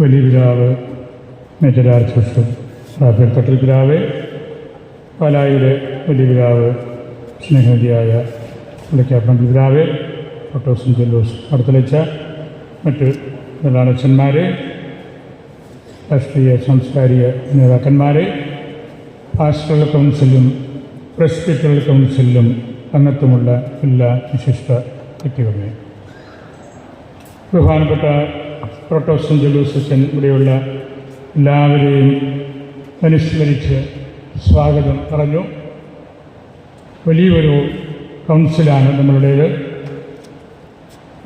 വലിയ പിതാവ് റാഫേൽ തട്ടൽ പിതാവ് പാലായിയുടെ വലിയ പിതാവ് സ്നേഹനിധിയായ പുള്ളിക്കാപ്പൻ പിതാവ് ഫോട്ടോസും ജെല്ലൂസ്. അടുത്തലച്ച മറ്റ് പ്രധാനച്ചന്മാരെ രാഷ്ട്രീയ സാംസ്കാരിക നേതാക്കന്മാരെ പാസ്റ്ററൽ കൗൺസിലും പ്രസ്പിറ്ററൽ കൗൺസിലും അംഗത്വമുള്ള എല്ലാ വിശിഷ്ട വ്യക്തികളെ. ബഹുമാനപ്പെട്ട പ്രോട്ടോസും ജലൂസച്ചൻ ഇവിടെയുള്ള എല്ലാവരെയും അനുസ്മരിച്ച് സ്വാഗതം പറഞ്ഞു. വലിയൊരു കൗൺസിലാണ് നമ്മളുടേത്.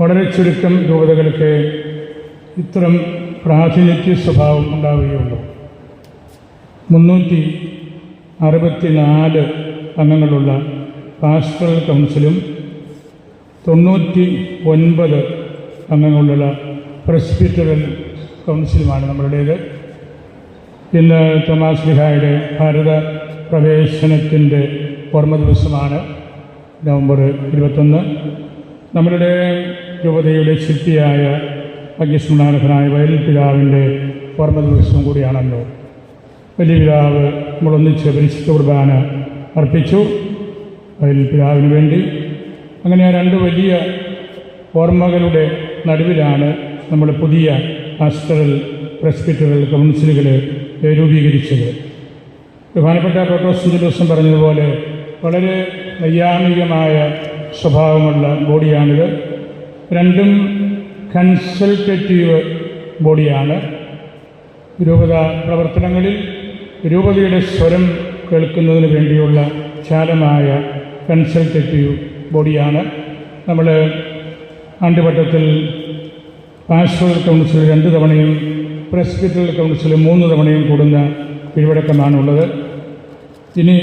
വളരെ ചുരുക്കം രൂപതകൾക്ക് ഇത്തരം പ്രാതിനിധ്യ സ്വഭാവം ഉണ്ടാവുകയുള്ളൂ മുന്നൂറ്റി അറുപത്തിനാല് അംഗങ്ങളുള്ള പാസ്റ്ററൽ കൗൺസിലും തൊണ്ണൂറ്റി ഒൻപത് അംഗങ്ങളുള്ള പ്രസ്ബിറ്ററൽ കൗൺസിലുമാണ് നമ്മളുടേത്. ഇന്ന് തോമാസ് ലിഹായുടെ ഭാരത പ്രവേശനത്തിന്റെ ഓർമ്മ ദിവസമാണ് നവംബർ ഇരുപത്തൊന്ന്. നമ്മളുടെ രൂപതയുടെ ശില്പിയായ അഗ്നിസ്മരണാർഹനായ വയൽ പിതാവിന്റെ ഓർമ്മ ദിവസം കൂടിയാണല്ലോ. വലിയ പിതാവ് നമ്മളൊന്നിച്ച് പരിശുദ്ധ കുർബാന അർപ്പിച്ചു. വയൽ പിതാവിന് വേണ്ടി. അങ്ങനെ രണ്ട് വലിയ ഓർമ്മകളുടെ നടുവിലാണ് നമ്മൾ പുതിയ പാസ്റ്ററൽ പ്രസ്പിറ്ററൽ കൗൺസിലുകൾ രൂപീകരിച്ചത്. ബഹുമാനപ്പെട്ട ഡോക്ടർ ദിവസം പറഞ്ഞതുപോലെ വളരെ നൈയാമികമായ സ്വഭാവമുള്ള ബോഡിയാണിത്. രണ്ടും കൺസൾട്ടേറ്റീവ് ബോഡിയാണ്. രൂപത പ്രവർത്തനങ്ങളിൽ രൂപതയുടെ സ്വരം കേൾക്കുന്നതിന് വേണ്ടിയുള്ള ചാലമായ കൺസൾട്ടേറ്റീവ് ബോഡിയാണ്. നമ്മൾ ആണ്ടുവട്ടത്തിൽ പാസ്റ്ററൽ കൗൺസിൽ രണ്ട് തവണയും പ്രസ്ബിറ്ററൽ കൗൺസിൽ മൂന്ന് തവണയും കൂടുന്ന കീഴ്വഴക്കമാണുള്ളത് ഇനി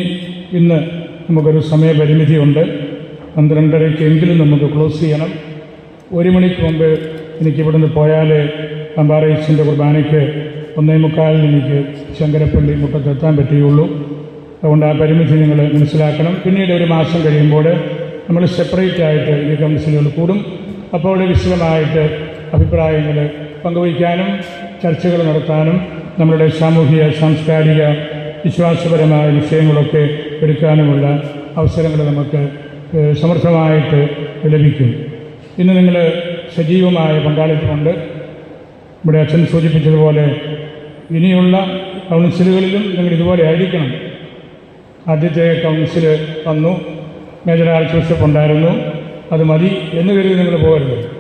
ഇന്ന് നമുക്കൊരു സമയപരിമിതിയുണ്ട്. പന്ത്രണ്ടരയ്ക്കെങ്കിലും നമുക്ക് ക്ലോസ് ചെയ്യണം. ഒരു മണിക്ക് മുമ്പ് എനിക്ക് ഇവിടുന്ന് പോയാൽ അമ്പാറേച്ചിന്റെ കുർബാനയ്ക്ക് ഒന്നേ മുക്കാലിന് എനിക്ക് ശങ്കരപ്പള്ളി മുട്ടത്തെത്താൻ പറ്റുകയുള്ളൂ. അതുകൊണ്ട് ആ പരിമിതി നിങ്ങൾ മനസ്സിലാക്കണം. പിന്നീട് ഒരു മാസം കഴിയുമ്പോൾ നമ്മൾ സെപ്പറേറ്റ് ആയിട്ട് ഈ കൗൺസിലുകൾ കൂടും. അപ്പോൾ വിശദമായിട്ട് അഭിപ്രായങ്ങൾ പങ്കുവയ്ക്കാനും ചർച്ചകൾ നടത്താനും നമ്മളുടെ സാമൂഹിക സാംസ്കാരിക വിശ്വാസപരമായ വിഷയങ്ങളൊക്കെ എടുക്കാനുമുള്ള അവസരങ്ങൾ നമുക്ക് സമർത്ഥമായിട്ട് ലഭിക്കും. ഇന്ന് നിങ്ങൾ സജീവമായ പങ്കാളിത്തമുണ്ട്. ഇവിടെ അച്ഛൻ സൂചിപ്പിച്ചതുപോലെ ഇനിയുള്ള കൗൺസിലുകളിലും നിങ്ങൾ ഇതുപോലെ ആയിരിക്കണം. ആദ്യത്തെ കൗൺസിൽ വന്നു മേജർ ആർച്ച് ബിഷപ്പ് ഉണ്ടായിരുന്നു. അത് മതി എന്ന് കരുതി നിങ്ങൾ പോകരുത്.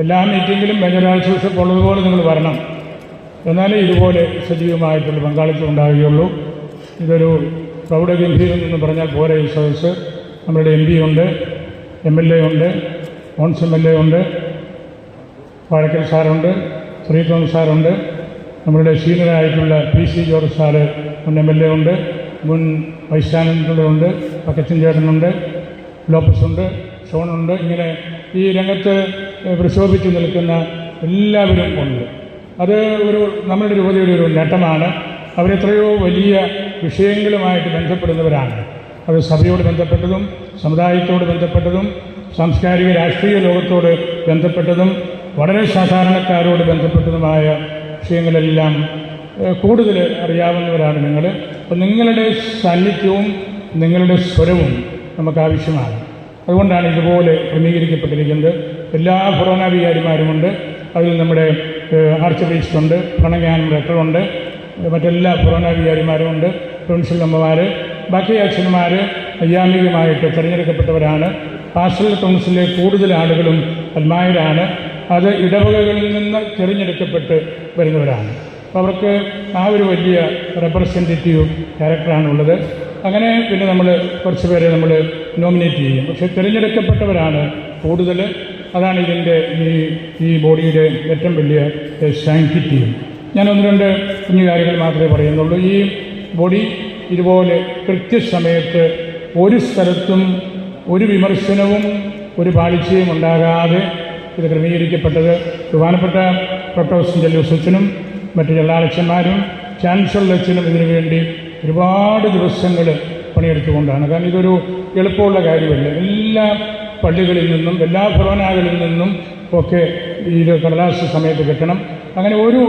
എല്ലാ മീറ്റിങ്ങിലും ആർച്ച് ബിഷപ്പ് ഉള്ളതുപോലെ നിങ്ങൾ വരണം. എന്നാലേ ഇതുപോലെ സജീവമായിട്ടുള്ള പങ്കാളിത്തം ഉണ്ടാവുകയുള്ളൂ. ഇതൊരു പ്രൗഢഗംഭീരം എന്ന് പറഞ്ഞാൽ പോരെ ഈ സദസ്സ്. നമ്മുടെ എം പി ഉണ്ട് എം എൽ എ ഉണ്ട് മോൺസ് എം എൽ എ ഉണ്ട് വാഴക്കൽ സാറുണ്ട് ശ്രീ തോമസ് സാറുണ്ട് നമ്മളുടെ സീനിയറായിട്ടുള്ള പി സി ജോർജ് സാറ് മുൻ എം എൽ എ ഉണ്ട് മുൻ വൈസ് ചാൻസലറുണ്ട് പക്കച്ചൻ ചേട്ടനുണ്ട് ലോപ്പസ് ഉണ്ട് ഷോണുണ്ട്. ഇങ്ങനെ ഈ രംഗത്ത് പ്രശോഭിച്ചു നിൽക്കുന്ന എല്ലാവരും ഉണ്ട്. അത് ഒരു നമ്മുടെ രൂപതയുടെ ഒരു നേട്ടമാണ്. അവരെത്രയോ വലിയ വിഷയങ്ങളുമായിട്ട് ബന്ധപ്പെടുന്നവരാണ്. അത് സഭയോട് ബന്ധപ്പെട്ടതും സമുദായത്തോട് ബന്ധപ്പെട്ടതും സാംസ്കാരിക രാഷ്ട്രീയ ലോകത്തോട് ബന്ധപ്പെട്ടതും വളരെ സാധാരണക്കാരോട് ബന്ധപ്പെട്ടതുമായ വിഷയങ്ങളെല്ലാം കൂടുതൽ അറിയാവുന്നവരാണ് നിങ്ങൾ. അപ്പോൾ നിങ്ങളുടെ സാന്നിധ്യവും നിങ്ങളുടെ സ്വരവും നമുക്ക് ആവശ്യമാണ്. അതുകൊണ്ടാണ് ഇതുപോലെ ക്രമീകരിക്കപ്പെട്ടിരിക്കുന്നത്. എല്ലാ ഫൊറോന വികാരിമാരുമുണ്ട് അതിൽ നമ്മുടെ ആർച്ച് ബീസ്റ്റുണ്ട് പ്രണജ്ഞാനം ഡോക്ടറുണ്ട് മറ്റെല്ലാ ഫൊറോന വികാരിമാരുമുണ്ട് അമ്മമാർ ബാക്കി അച്ഛന്മാർ വൈയാമികമായിട്ട് തിരഞ്ഞെടുക്കപ്പെട്ടവരാണ്. പാസ്റ്റൽ കൗൺസിലെ കൂടുതൽ ആളുകളും അൽമായരാണ് അത് ഇടവകകളിൽ നിന്ന് തിരഞ്ഞെടുക്കപ്പെട്ട് വരുന്നവരാണ്. അപ്പോൾ അവർക്ക് ആ ഒരു വലിയ റെപ്രസെന്റേറ്റീവ് ക്യാരക്ടറാണുള്ളത് അങ്ങനെ പിന്നെ നമ്മൾ കുറച്ച് പേരെ നമ്മൾ നോമിനേറ്റ് ചെയ്യും പക്ഷെ തിരഞ്ഞെടുക്കപ്പെട്ടവരാണ് കൂടുതൽ അതാണ് ഇതിന്റെ ഈ ഈ ബോഡിയുടെ ഏറ്റവും വലിയ സാങ്ക്ടിറ്റിയും ഞാൻ ഒന്ന് രണ്ട് കുഞ്ഞു കാര്യങ്ങൾ മാത്രമേ പറയുന്നുള്ളൂ. ഈ ബോഡി ഇതുപോലെ കൃത്യസമയത്ത് ഒരു സ്ഥലത്തും ഒരു വിമർശനവും ഒരു പാളിച്ചയും ഉണ്ടാകാതെ ഇത് ക്രമീകരിക്കപ്പെട്ടത് ബഹുമാനപ്പെട്ട പ്രൊട്ടോസിന്റെ ലൂസച്ചനും മറ്റു ചെല്ലാളച്ചന്മാരും ചാൻസലർ അച്ഛനും ഇതിനു വേണ്ടി ഒരുപാട് ദിവസങ്ങൾ പണിയെടുത്തുകൊണ്ടാണ്. കാരണം ഇതൊരു എളുപ്പമുള്ള കാര്യമല്ല. എല്ലാ പള്ളികളിൽ നിന്നും എല്ലാ ഭവനാകളിൽ നിന്നും ഒക്കെ ഇത് കടലാസ് സമയത്ത് കിട്ടണം. അങ്ങനെ ഒരു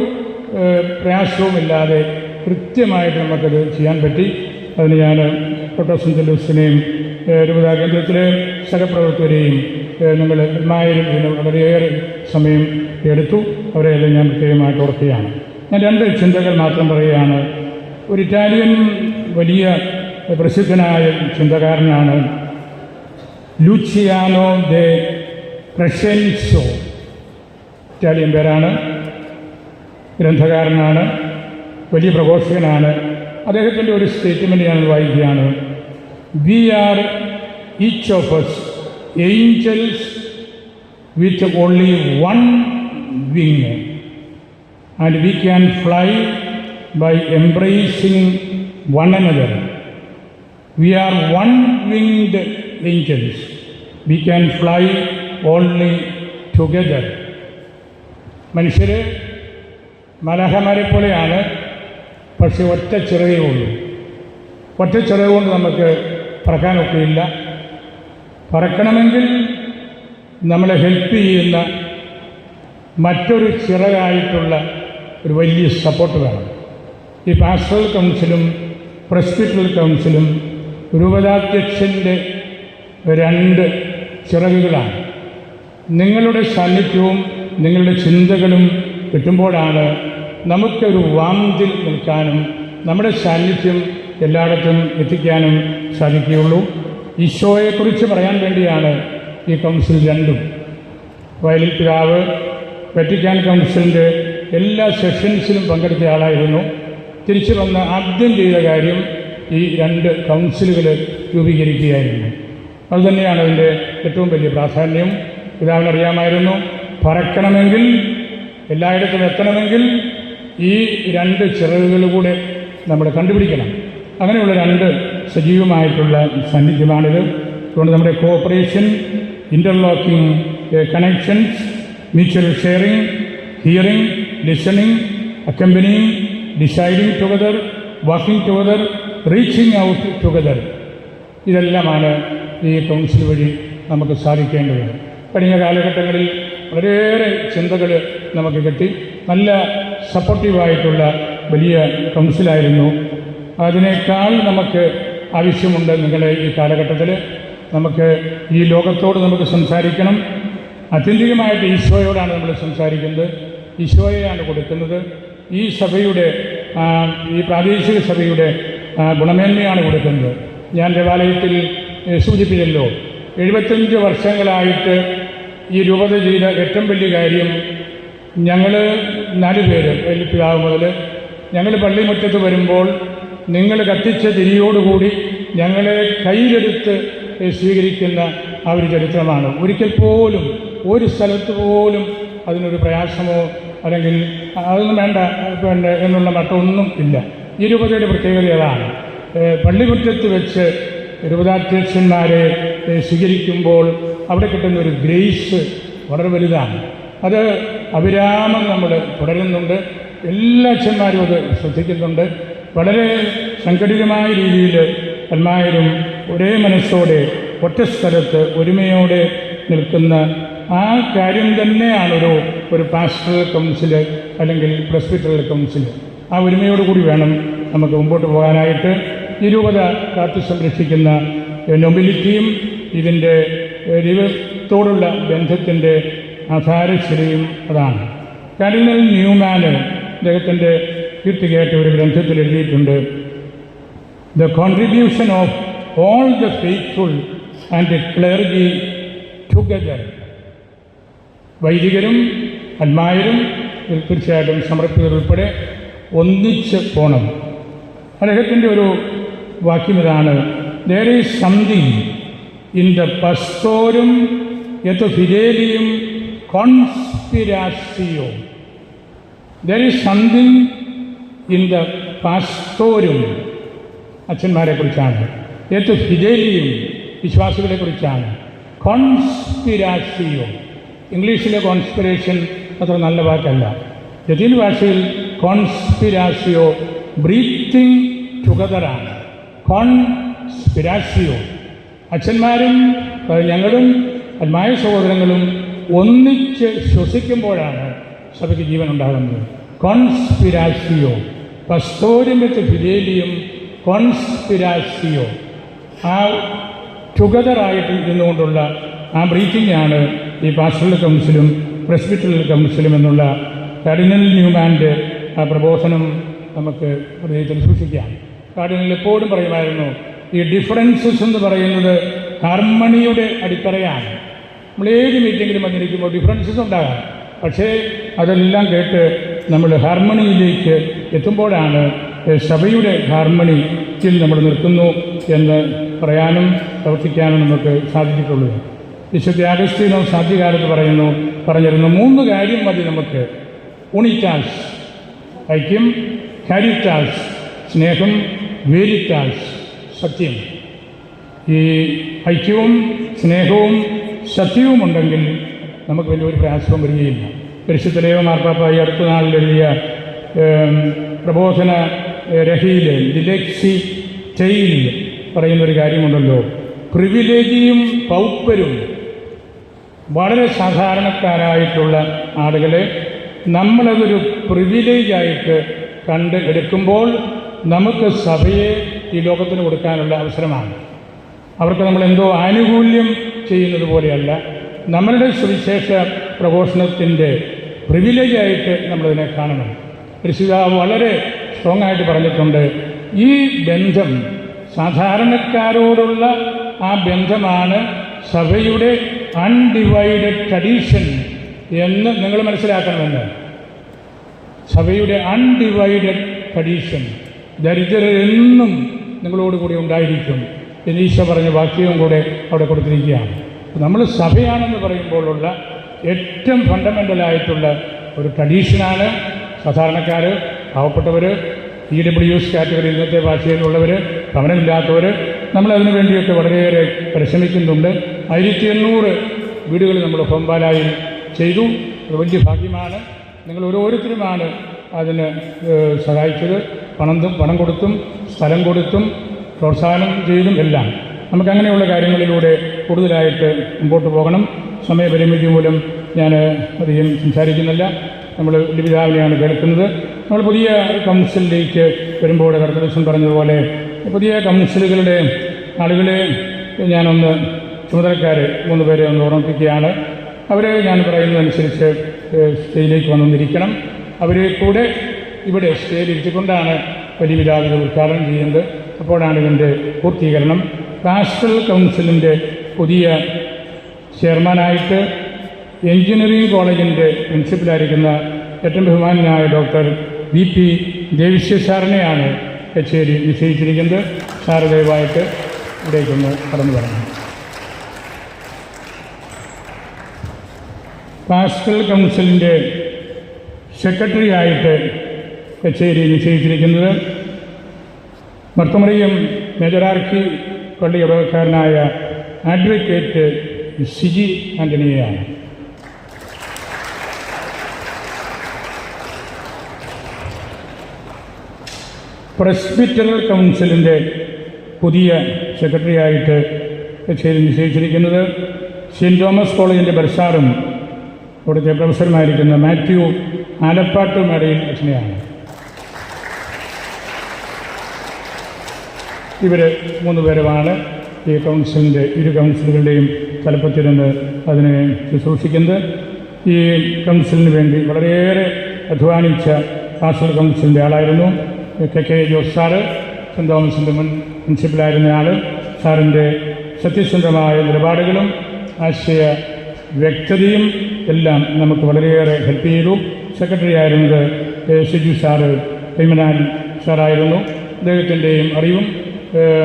പ്രയാസവുമില്ലാതെ കൃത്യമായിട്ട് നമുക്കത് ചെയ്യാൻ പറ്റി. അതിന് ഞാൻ ഡോക്ടർ സുന്ദലൂസിനെയും രൂപതാ കേന്ദ്രത്തിലെ സഹപ്രവർത്തകരെയും നിങ്ങൾ എല്ലാവരും ഇതിന് വളരെയേറെ സമയം എടുത്തു. അവരെയെല്ലാം ഞാൻ പ്രത്യേകമായിട്ട് ഓർക്കുകയാണ്. ഞാൻ രണ്ട് ചിന്തകൾ മാത്രം പറയുകയാണ്. ഒരു ഇറ്റാലിയൻ വലിയ പ്രസിദ്ധനായ ചിന്തകാരനാണ് ലൂച്ചിയാനോ ദെ ക്രഷൻസോ ഇറ്റാലിയൻ പേരാണ്. ഗ്രന്ഥകാരനാണ്. വലിയ പ്രഘോഷകനാണ്. അദ്ദേഹത്തിന്റെ ഒരു സ്റ്റേറ്റ്മെന്റ് ഞാൻ വായിക്കുകയാണ്. We are each of us angels with only one wing and we can fly by embracing one another we are one winged angels we can fly only together മനുഷ്യർ മലഹമാരെ പോലെയാണ് പക്ഷെ ഒറ്റ ചിറകേ ഉള്ളൂ. ഒറ്റ ചിറക കൊണ്ട് നമുക്ക് പറക്കാനൊക്കെയില്ല. പറക്കണമെങ്കിൽ നമ്മളെ ഹെൽപ്പ് ചെയ്യുന്ന മറ്റൊരു ചിറകായിട്ടുള്ള ഒരു വലിയ സപ്പോർട്ട് വേണം. ഈ പാസ്റ്ററൽ കൗൺസിലും പ്രസ്പിറ്റൽ കൗൺസിലും രൂപതാധ്യക്ഷന്റെ രണ്ട് ചിറകുകളാണ്. നിങ്ങളുടെ സാന്നിധ്യവും നിങ്ങളുടെ ചിന്തകളും കിട്ടുമ്പോഴാണ് നമുക്കൊരു വാന്തിൽ നിൽക്കാനും നമ്മുടെ സാന്നിധ്യം എല്ലായിടത്തും എത്തിക്കാനും സാധിക്കുകയുള്ളൂ. ഈശോയെക്കുറിച്ച് പറയാൻ വേണ്ടിയാണ് ഈ കൗൺസിൽ രണ്ടും. വയലിൽ പിതാവ് വെറ്റിക്കാൻ കൗൺസിലിന്റെ എല്ലാ സെഷൻസിലും പങ്കെടുത്ത ആളായിരുന്നു. തിരിച്ചു വന്ന് ആദ്യം ചെയ്ത കാര്യം ഈ രണ്ട് കൗൺസിലുകൾ രൂപീകരിക്കുകയായിരുന്നു. അതുതന്നെയാണ് അതിന്റെ ഏറ്റവും വലിയ പ്രാധാന്യം. പിതാവിനറിയാമായിരുന്നു പറക്കണമെങ്കിൽ എല്ലായിടത്തും എത്തണമെങ്കിൽ ഈ രണ്ട് ചിറകുകൾ കൂടെ നമ്മൾ കണ്ടുപിടിക്കണം. അങ്ങനെയുള്ള രണ്ട് സജീവമായിട്ടുള്ള സാന്നിധ്യമാണിത്. അതുകൊണ്ട് നമ്മുടെ cooperation interlocking connections mutual sharing hearing listening accompanying deciding together working together reaching out together ഇതെല്ലാമാണ് ഈ കൗൺസിൽ വഴി നമുക്ക് സാധിക്കേണ്ടത്. കഴിഞ്ഞ കാലഘട്ടങ്ങളിൽ വളരെയേറെ ചിന്തകൾ നമുക്ക് കിട്ടി. നല്ല സപ്പോർട്ടീവായിട്ടുള്ള വലിയ കൗൺസിലായിരുന്നു അതിനേക്കാൾ നമുക്ക് ആവശ്യമുണ്ട് നിങ്ങളെ ഈ കാലഘട്ടത്തിൽ നമുക്ക് ഈ ലോകത്തോട് നമുക്ക് സംസാരിക്കണം. ആത്യന്തികമായിട്ട് ഈശോയോടാണ് നമ്മൾ സംസാരിക്കുന്നത്. ഈശോയെയാണ് കൊടുക്കുന്നത്. ഈ സഭയുടെ ഈ പ്രാദേശിക സഭയുടെ ഗുണമേന്മയാണ് കൊടുക്കുന്നത്. ഞാൻ ദേവാലയത്തിൽ സൂചിപ്പിച്ചല്ലോ എഴുപത്തഞ്ച് വർഷങ്ങളായിട്ട് ഈ രൂപത ചെയ്ത ഏറ്റവും വലിയ കാര്യം ഞങ്ങൾ നാല് പേര് വലിയ പിതാവ് മുതൽ ഞങ്ങൾ പള്ളിമുറ്റത്ത് വരുമ്പോൾ നിങ്ങൾ കത്തിച്ച തിരിയോടുകൂടി ഞങ്ങളെ കയ്യിലെടുത്ത് സ്വീകരിക്കുന്ന ആ ഒരു ചരിത്രമാണ്. ഒരിക്കൽ പോലും ഒരു സ്ഥലത്ത് പോലും അതിനൊരു പ്രയാസമോ അല്ലെങ്കിൽ അതൊന്നും വേണ്ട പിന്നെ എന്നുള്ള മട്ടമൊന്നും ഇല്ല. ഈ രൂപതയുടെ പ്രത്യേകത ഏതാണ്? പള്ളിമുറ്റത്ത് വെച്ച് രൂപതാധ്യക്ഷന്മാരെ സ്വീകരിക്കുമ്പോൾ അവിടെ കിട്ടുന്ന ഒരു ഗ്രേസ് വളരെ വലുതാണ്. അത് അവിരാമം നമ്മൾ തുടരുന്നുണ്ട്. എല്ലാ അച്ഛന്മാരും അത് ശ്രദ്ധിക്കുന്നുണ്ട്. വളരെ സംഘടിതമായ രീതിയിൽ എല്ലാവരും ഒരേ മനസ്സോടെ ഒറ്റ സ്ഥലത്ത് ഒരുമയോടെ നിൽക്കുന്ന ആ കാര്യം തന്നെയാണ് ഒരു പാസ്റ്ററൽ കൗൺസിൽ അല്ലെങ്കിൽ പ്രസ്ബിറ്ററൽ കൗൺസിൽ ആ ഒരുമയോടുകൂടി വേണം നമുക്ക് മുമ്പോട്ട് പോകാനായിട്ട്. നിരൂപത രൂപത കാത്തു സംരക്ഷിക്കുന്ന നൊബിലിറ്റിയും ഇതിന്റെ ദൈവത്തോടുള്ള ബന്ധത്തിന്റെ ആധാരശിലയും അതാണ്. കരിനൽ ന്യൂമാന് അദ്ദേഹത്തിന്റെ കീർത്തികേറ്റ ഒരു ഗ്രന്ഥത്തിൽ എഴുതിയിട്ടുണ്ട്. The contribution of all the faithful and clergy together. വൈദികരും അന്മാരും തീർച്ചയായിട്ടും സമർപ്പിതർ ഉൾപ്പെടെ ഒന്നിച്ച് പോകണം അദ്ദേഹത്തിന്റെ ഒരു വാക്യം ഇതാണ് there is something in the പസ്തോരും എത്ത് ഫിരേലിയും കോൺസ്പിരാസിയോ. There is something in the പാസ്തോരും അച്ഛന്മാരെ കുറിച്ചാണ് ഏത് ഫിരേലിയും വിശ്വാസികളെ കുറിച്ചാണ് കോൺസ്പിരാസിയോ. ഇംഗ്ലീഷിലെ കോൺസ്പിറേഷൻ അത്ര നല്ല വാക്കല്ല. ലത്തീൻ ഭാഷയിൽ കോൺസ്പിരാസിയോ ബ്രീത്തിങ് ടുഗദറാണ് കോൺസ്പിരാസിയോ അച്ഛന്മാരും ഞങ്ങളും അന്മായ സഹോദരങ്ങളും ഒന്നിച്ച് ശ്വസിക്കുമ്പോഴാണ് സഭയ്ക്ക് ജീവൻ ഉണ്ടാകുന്നത് കോൺസ്പിരാസിയോ പസ്തോരിമത്ത് ഫിലേലിയും കോൺസ്പിരാസിയോ ആ ടുഗദറായിട്ട് ഇരുന്നുകൊണ്ടുള്ള ആ ബ്രീത്തിങ്ങാണ് ഈ പാസ്റ്ററൽ കൗൺസിലും പ്രസ്ബിറ്ററൽ കൗൺസിലും എന്നുള്ള കർഡിനൽ ന്യൂമാന്റെ ആ പ്രബോധനം നമുക്ക് ഹൃദയത്തിൽ സൂക്ഷിക്കാം. കാർഡിനൽ എപ്പോഴും പറയുമായിരുന്നു ഈ ഡിഫറൻസസ് എന്ന് പറയുന്നത് ഹാർമണിയുടെ അടിത്തറയാണ്. നമ്മൾ ഏത് മീറ്റിങ്ങിലും വന്നിരിക്കുമ്പോൾ ഡിഫറൻസസ് ഉണ്ടാകാം. പക്ഷേ അതെല്ലാം കേട്ട് നമ്മൾ ഹാർമണിയിലേക്ക് എത്തുമ്പോഴാണ് സഭയുടെ ഹാർമണിയിൽ നമ്മൾ നിൽക്കുന്നു എന്ന് പറയാനും പ്രവർത്തിക്കാനും നമുക്ക് സാധിച്ചിട്ടുള്ളത് വിശുദ്ധ അഗസ്റ്റീനോ സാധ്യകാലത്ത് പറയുന്നു പറഞ്ഞിരുന്നു മൂന്ന് കാര്യം മതി നമുക്ക്. ഉണിറ്റാസ് ഐക്യം കാരിറ്റാസ് സ്നേഹം വേരിറ്റാസ് സത്യം. ഈ ഐക്യവും സ്നേഹവും സത്യവും ഉണ്ടെങ്കിൽ നമുക്ക് വലിയൊരു പ്രയാസവും വരികയില്ല. പരിശുദ്ധലേവ മാർപ്പാപ്പായി അടുത്ത നാളിൽ എഴുതിയ പ്രബോധന രഹിയിൽ ഡിലക്സി ടെയിൽ പറയുന്നൊരു കാര്യമുണ്ടല്ലോ. പ്രിവിലേജിയും പൗപ്പരും വളരെ സാധാരണക്കാരായിട്ടുള്ള ആളുകളെ നമ്മളതൊരു പ്രിവിലേജായിട്ട് കണ്ട് എടുക്കുമ്പോൾ നമുക്ക് സഭയെ ഈ ലോകത്തിന് കൊടുക്കാനുള്ള അവസരമാണ്. അവർക്ക് നമ്മൾ എന്തോ ആനുകൂല്യം ചെയ്യുന്നത് പോലെയല്ല നമ്മളുടെ സുവിശേഷ പ്രഘോഷണത്തിന്റെ പ്രിവിലേജായിട്ട് നമ്മളതിനെ കാണണം. ഋഷിതാവ് വളരെ സ്ട്രോങ് ആയിട്ട് പറഞ്ഞിട്ടുണ്ട് ഈ ബന്ധം സാധാരണക്കാരോടുള്ള ആ ബന്ധമാണ് സഭയുടെ അൺഡിവൈഡഡ് ട്രഡീഷൻ എന്ന് നിങ്ങൾ മനസ്സിലാക്കണമെന്ന്. സഭയുടെ അൺഡിവൈഡഡ് ട്രഡീഷൻ ദരിദ്രരെന്നും നിങ്ങളോട് കൂടി ഉണ്ടായിരിക്കും. എന്ന് ഈശോ പറഞ്ഞ വാക്യവും കൂടെ അവിടെ കൊടുത്തിരിക്കുകയാണ്. നമ്മൾ സഭയാണെന്ന് പറയുമ്പോഴുള്ള ഏറ്റവും ഫണ്ടമെന്റലായിട്ടുള്ള ഒരു ട്രഡീഷനാണ് സാധാരണക്കാർ പാവപ്പെട്ടവർ ഇ ഡബ്ല്യു എസ് കാറ്റഗറി ഇന്നത്തെ ഭാഷയിലുള്ളവർ ഭവനമില്ലാത്തവർ നമ്മളതിനു വേണ്ടിയൊക്കെ വളരെയേറെ പരിശ്രമിക്കുന്നുണ്ട്. ആയിരത്തി എണ്ണൂറ് വീടുകൾ നമ്മൾ ഹോംബാലായിൽ ചെയ്തു. അത് വലിയ ഭാഗ്യമാണ്. നിങ്ങൾ ഓരോരുത്തരുമാണ് അതിന് സഹായിച്ചത്. പണം പണം കൊടുത്തും സ്ഥലം കൊടുത്തും പ്രോത്സാഹനം ചെയ്തും എല്ലാം. നമുക്കങ്ങനെയുള്ള കാര്യങ്ങളിലൂടെ കൂടുതലായിട്ട് മുമ്പോട്ട് പോകണം. സമയപരിമിതി മൂലം ഞാൻ അധികം സംസാരിക്കുന്നില്ല. നമ്മൾ ലിപിതാവിനെയാണ് കേൾക്കുന്നത്. നമ്മൾ പുതിയ കൗൺസിലിലേക്ക് വരുമ്പോൾ കർത്തദർശൻ പറഞ്ഞതുപോലെ പുതിയ കൗൺസിലുകളുടെ ആളുകളെ ഞാനൊന്ന് ചുമതലക്കാരെ മൂന്ന് പേരെ ഒന്ന് ഓർമ്മിപ്പിക്കുകയാണ്. അവർ ഞാൻ പറയുന്നതനുസരിച്ച് സ്റ്റേയിലേക്ക് വന്നിരിക്കണം. അവരെ കൂടെ ഇവിടെ സ്റ്റേജിൽ ഇരുത്തിക്കൊണ്ടാണ് വലിയ പിതാവിനെ ഉദ്ഘാടനം ചെയ്യുന്നത്. അപ്പോഴാണ് ഇതിന്റെ പൂർത്തീകരണം. നാഷണൽ കൗൺസിലിന്റെ പുതിയ ചെയർമാനായിട്ട് എഞ്ചിനീയറിംഗ് കോളേജിന്റെ പ്രിൻസിപ്പലായിരിക്കുന്ന ഏറ്റവും ബഹുമാനായ ഡോക്ടർ വി പി ദേവിശ്യ സാറിനെയാണ് കച്ചേരി നിശ്ചയിച്ചിരിക്കുന്നത്. സാറ് ദയവായിട്ട് ഇവിടേക്കൊന്ന് കടന്നു വരണം. പാസ്റ്റൽ കൗൺസിലിന്റെ സെക്രട്ടറി ആയിട്ട് കച്ചേരി നിശ്ചയിച്ചിരിക്കുന്നത് മർത്തമറിയം മേജറാർക്കി പള്ളി ഇടവക്കാരനായ അഡ്വക്കേറ്റ് സിജി ആന്റണിയെയാണ് പ്രസ്ബിറ്ററൽ കൗൺസിലിന്റെ പുതിയ സെക്രട്ടറിയായിട്ട് കച്ചേരി നിശ്ചയിച്ചിരിക്കുന്നത് സെന്റ് തോമസ് കോളേജിന്റെ ബർസാറും അവിടുത്തെ പ്രൊഫസർമാരിക്കുന്ന മാത്യു ആലപ്പാട്ട് മേടയിൽ കൃഷ്ണയാണ് ഇവർ മൂന്ന് പേരുമാണ്. ഈ കൗൺസിലിന്റെ ഇരു കൗൺസിലുകളുടെയും തലപ്പത്തിൽ നിന്ന് അതിനെ ശുശ്രൂഷിക്കുന്നത്. ഈ കൗൺസിലിന് വേണ്ടി വളരെയേറെ അധ്വാനിച്ച നാഷണൽ കൗൺസിലിന്റെ ആളായിരുന്നു. K K Jose sir saint തോമസിന്റെ മുൻ പ്രിൻസിപ്പലായിരുന്ന ആൾ സാറിന്റെ സത്യസന്ധമായ നിലപാടുകളും ആശയ വ്യക്തതയും എല്ലാം നമുക്ക് വളരെയേറെ ഹെൽപ്പ് ചെയ്തു. സെക്രട്ടറി ആയിരുന്നത് ഷിജു സാറ് കൈമനാൽ സാറായിരുന്നു. അദ്ദേഹത്തിന്റെയും അറിവും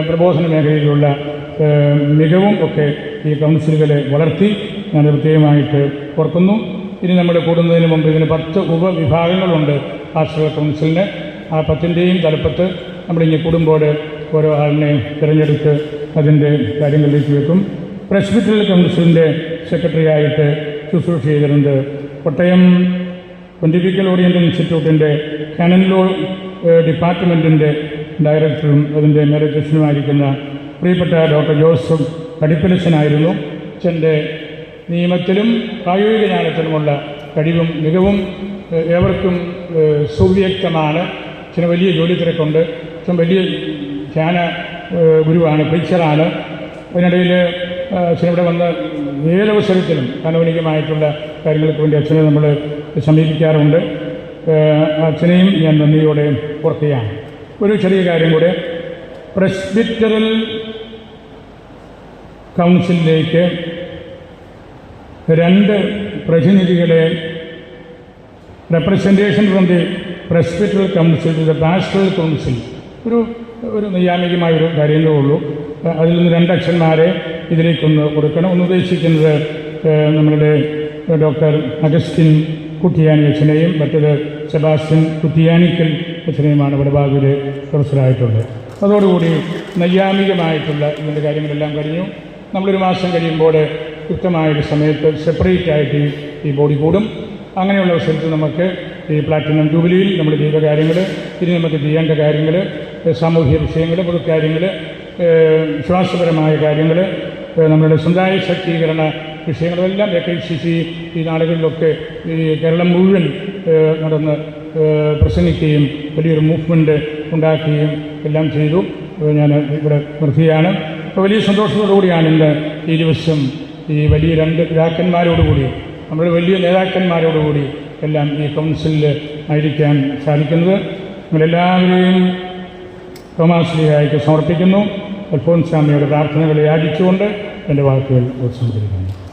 പ്രബോധന മേഖലയിലുള്ള മികവും ഒക്കെ ഈ കൗൺസിലുകളെ വളർത്തി ഞാൻ പ്രത്യേകമായിട്ട് ഓർക്കുന്നു. ഇനി നമ്മൾ കൂടുന്നതിന് മുമ്പ് ഇതിന് പത്ത് ഉപവിഭാഗങ്ങളുണ്ട് ആശ്രയ കൗൺസിലിന്. ആ പത്തിന്റെയും തലപ്പത്ത് നമ്മളിങ്ങനെ കൂടുമ്പോൾ ഓരോ ആളിനെ തിരഞ്ഞെടുത്ത് അതിന്റെ കാര്യങ്ങളിലേക്ക് വെക്കും. പ്രസ്ബിറ്ററൽ കൗൺസിലിന്റെ സെക്രട്ടറിയായിട്ട് ശുശ്രൂഷ ചെയ്തിട്ടുണ്ട് കോട്ടയം പൊന്റിഫിക്കൽ ഓറിയന്റൽ ഇൻസ്റ്റിറ്റ്യൂട്ടിന്റെ കാനൻ ലോ ഡിപ്പാർട്ട്മെന്റിന്റെ ഡയറക്ടറും അതിന്റെ മേലധ്യക്ഷനുമായിരിക്കുന്ന പ്രിയപ്പെട്ട ഡോക്ടർ ജോസഫ് കടിപ്പലച്ചനായിരുന്നു അച്ഛന്റെ നിയമത്തിലും പ്രായോഗിക ജ്ഞാനത്തിലുമുള്ള കഴിവും മികവും ഏവർക്കും സുവ്യക്തമാണ്. അച്ഛന് വലിയ ജോലി തിരക്കുണ്ട്. അച്ഛൻ വലിയ ധ്യാന ഗുരുവാണ് പ്രീച്ചറാണ് അതിനിടയിൽ അച്ഛൻ ഇവിടെ വന്ന് ഏതവസരത്തിലും കാനോനികമായിട്ടുള്ള കാര്യങ്ങൾക്ക് വേണ്ടി അച്ഛനെ നമ്മൾ സമീപിക്കാറുണ്ട്. അച്ഛനെയും ഞാൻ നന്ദിയോടെ ഓർക്കുകയാണ്. ഒരു ചെറിയ കാര്യം കൂടെ. പ്രസ്ബിറ്ററൽ കൗൺസിലിലേക്ക് രണ്ട് പ്രതിനിധികളെ representation from the presbyteral council the pastoral council ഒരു ഒരു നിയാമികമായ ഒരു കാര്യമേ ഉള്ളൂ അതിൽ നിന്ന് രണ്ടക്ഷന്മാരെ ഇതിലേക്കൊന്ന് കൊടുക്കണം. ഒന്ന് ഉദ്ദേശിക്കുന്നത് നമ്മളുടെ ഡോക്ടർ അഗസ്റ്റിൻ കുട്ടിയാനി അച്ഛനെയും മറ്റത് സെബാസ്റ്റ്യൻ കുട്ടിയാനിക്കൽ അച്ഛനെയുമാണ് വടബാഗൂർ പ്രൊഫസറായിട്ടുള്ളത്. അതോടുകൂടി നൈയാമികമായിട്ടുള്ള ഇതിന്റെ കാര്യങ്ങളെല്ലാം കഴിഞ്ഞു. നമ്മളൊരു മാസം കഴിയുമ്പോൾ കൃത്യമായൊരു സമയത്ത് സെപ്പറേറ്റ് ആയിട്ട് ഈ ബോഡി കൂടും. അങ്ങനെയുള്ള അവസരത്തിൽ നമുക്ക് ഈ പ്ലാറ്റിനം ജൂബിലിയിൽ നമ്മൾ ചെയ്ത കാര്യങ്ങൾ ഇനി നമുക്ക് ചെയ്യേണ്ട കാര്യങ്ങൾ സാമൂഹ്യ വിഷയങ്ങൾ പൊതുക്കാര്യങ്ങൾ വിശ്വാസപരമായ കാര്യങ്ങൾ നമ്മളുടെ സമുദായ ശാക്തീകരണ വിഷയങ്ങളെല്ലാം എ കെ സി സി ഈ നാടുകളിലൊക്കെ ഈ കേരളം മുഴുവൻ നടന്ന് പ്രസംഗിക്കുകയും വലിയൊരു മൂവ്മെന്റ് ഉണ്ടാക്കുകയും എല്ലാം ചെയ്തു. ഞാൻ ഇവിടെ നിർത്തുകയാണ് അപ്പോൾ വലിയ സന്തോഷത്തോടുകൂടിയാണ് ഇന്ന് ഈ ദിവസം ഈ വലിയ രണ്ട് പിതാക്കന്മാരോടുകൂടി നമ്മുടെ വലിയ നേതാക്കന്മാരോടുകൂടി എല്ലാം ഈ കൗൺസിലിൽ ആയിരിക്കാൻ സാധിക്കുന്നത്. നിങ്ങളെല്ലാവരെയും തോമാശ്രീയായിട്ട് സമർപ്പിക്കുന്നു. അൽഫോൻസാമിയുടെ പ്രാർത്ഥനകളെ യാചിച്ചുകൊണ്ട് എന്റെ വാക്കുകൾ ഉപസംഹരിക്കുന്നു